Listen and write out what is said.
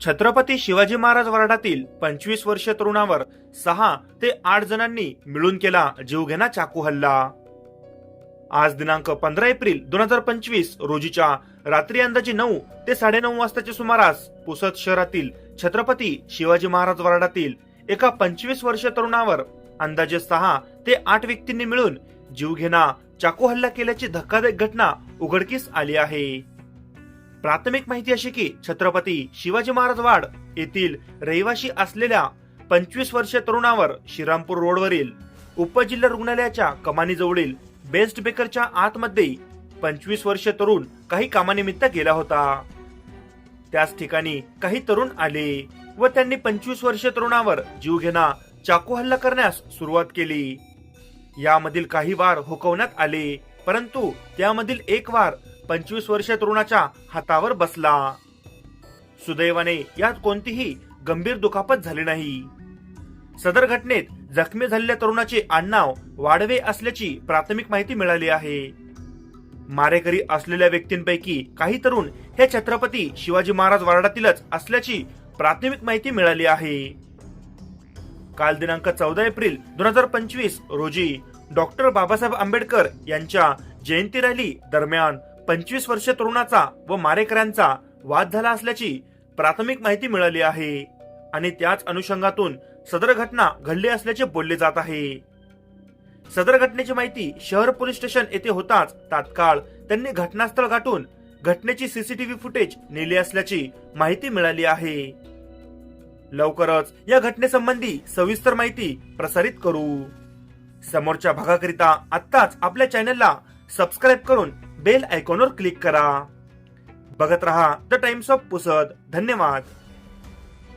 छत्रपती शिवाजी महाराज वार्डातील पंचवीस वर्षीय तरुणावर सहा ते आठ जणांनी मिळून केला जीवघेणा चाकू हल्ला. आज दिनांक पंधरा एप्रिल दोन हजार पंचवीस रोजीच्या रात्री अंदाजे नऊ ते साडेनऊ वाजताच्या सुमारास पुसद शहरातील छत्रपती शिवाजी महाराज वर्डातील एका पंचवीस वर्षीय तरुणावर अंदाजे सहा ते आठ व्यक्तींनी मिळून जीवघेणा चाकू हल्ला केल्याची धक्कादायक घटना उघडकीस आली आहे. प्राथमिक माहिती अशी की छत्रपती शिवाजी महाराज वाड येथील रहिवाशी असलेल्या पंचवीस वर्ष तरुणावर श्रीरामपूर रोडवरील उपजिल्हा रुग्णालयाच्या कमानीजवळील बेस्ट बेकरच्या आतमध्ये पंचवीस वर्ष तरुण काही कामानिमित्त गेला होता. त्याच ठिकाणी काही तरुण आले व त्यांनी पंचवीस वर्ष तरुणावर जीवघेणा चाकू हल्ला करण्यास सुरुवात केली. यामधील काही वार हुकवण्यात आले परंतु त्यामधील एक वार पंचवीस वर्षीय तरुणाच्या हातावर बसला. सुदैवाने यात कोणतीही गंभीर दुखापत झाली नाही. सदर घटनेत जखमी झालेल्या तरुणाचे आडनाव वाढवे असल्याची प्राथमिक माहिती मिळाली आहे. मारेकरी असलेल्या व्यक्तींपैकी काही तरुण हे छत्रपती शिवाजी महाराज वार्डातीलच असल्याची प्राथमिक माहिती मिळाली आहे. काल दिनांक चौदा एप्रिल दोन हजार पंचवीस रोजी डॉक्टर बाबासाहेब आंबेडकर यांच्या जयंती रॅली दरम्यान पंचवीस वर्ष तरुणाचा व मारेकऱ्यांचा वाद झाला असल्याची प्राथमिक माहिती मिळाली आहे. आणि त्याच अनुषंगातून सदर घटना घडली असल्याचे बोलले जात आहे. सदर घटनेची माहिती शहर पोलीस स्टेशन येथे होताच तात्काळ त्यांनी घटनास्थळ गाठून घटनेची सीसीटीव्ही फुटेज नेली असल्याची माहिती मिळाली आहे. लवकरच या घटनेसंबंधी सविस्तर माहिती प्रसारित करू. समोरच्या भागाकरिता आत्ताच आपल्या चॅनलला सबस्क्राईब करून बेल आयकॉनवर क्लिक करा. बघत रहा द टाइम्स ऑफ पुसद. धन्यवाद.